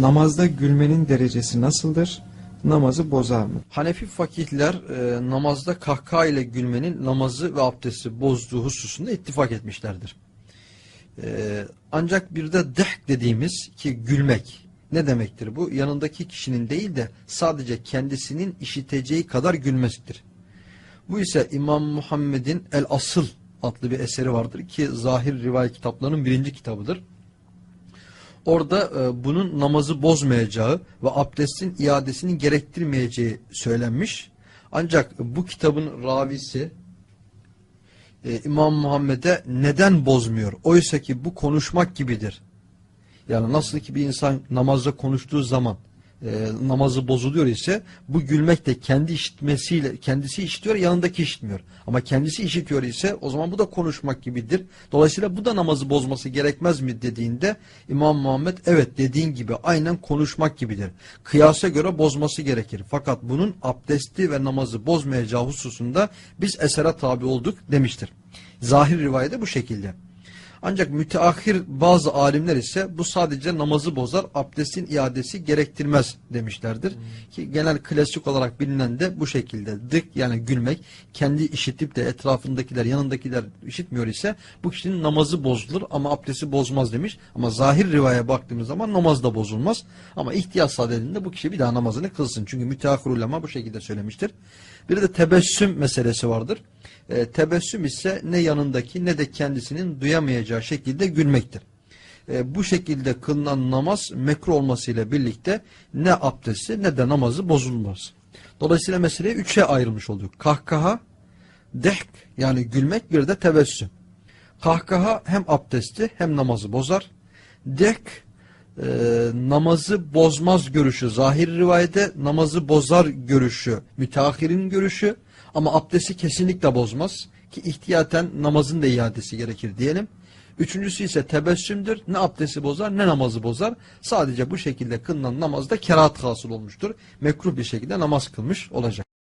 Namazda gülmenin derecesi nasıldır? Namazı bozar mı? Hanefi fakihler e, namazda kahkaha ile gülmenin namazı ve abdesti bozduğu hususunda ittifak etmişlerdir. E, ancak bir de dehk dediğimiz ki gülmek ne demektir bu? Yanındaki kişinin değil de sadece kendisinin işiteceği kadar gülmesidir. Bu ise İmam Muhammed'in El Asıl adlı bir eseri vardır ki zahir rivayet kitaplarının birinci kitabıdır. Orada e, bunun namazı bozmayacağı ve abdestin iadesini gerektirmeyeceği söylenmiş. Ancak bu kitabın ravisi e, İmam Muhammed'e neden bozmuyor? Oysa ki bu konuşmak gibidir. Yani nasıl ki bir insan namazda konuştuğu zaman e, namazı bozuluyor ise bu gülmek de kendi işitmesiyle kendisi işitiyor yanındaki işitmiyor. Ama kendisi işitiyor ise o zaman bu da konuşmak gibidir. Dolayısıyla bu da namazı bozması gerekmez mi dediğinde İmam Muhammed evet dediğin gibi aynen konuşmak gibidir. Kıyasa göre bozması gerekir. Fakat bunun abdesti ve namazı bozmayacağı hususunda biz esere tabi olduk demiştir. Zahir rivayede bu şekilde. Ancak müteahhir bazı alimler ise bu sadece namazı bozar, abdestin iadesi gerektirmez demişlerdir. Ki genel klasik olarak bilinen de bu şekilde. Dık yani gülmek, kendi işitip de etrafındakiler, yanındakiler işitmiyor ise bu kişinin namazı bozulur ama abdesti bozmaz demiş. Ama zahir rivaya baktığımız zaman namaz da bozulmaz. Ama ihtiyaç sadedinde bu kişi bir daha namazını kılsın. Çünkü müteahhir ulema bu şekilde söylemiştir. Bir de tebessüm meselesi vardır. E, tebessüm ise ne yanındaki ne de kendisinin duyamayacağı şekilde gülmektir. E, bu şekilde kılınan namaz mekruh olmasıyla birlikte ne abdesti ne de namazı bozulmaz. Dolayısıyla meseleyi üçe ayrılmış olduk. Kahkaha, dehk yani gülmek bir de tebessüm. Kahkaha hem abdesti hem namazı bozar. Dehk e, namazı bozmaz görüşü zahir rivayete namazı bozar görüşü müteahhirin görüşü ama abdesti kesinlikle bozmaz ki ihtiyaten namazın da iadesi gerekir diyelim. Üçüncüsü ise tebessümdür. Ne abdesti bozar ne namazı bozar. Sadece bu şekilde kılınan namazda kerahat hasıl olmuştur. Mekruh bir şekilde namaz kılmış olacak.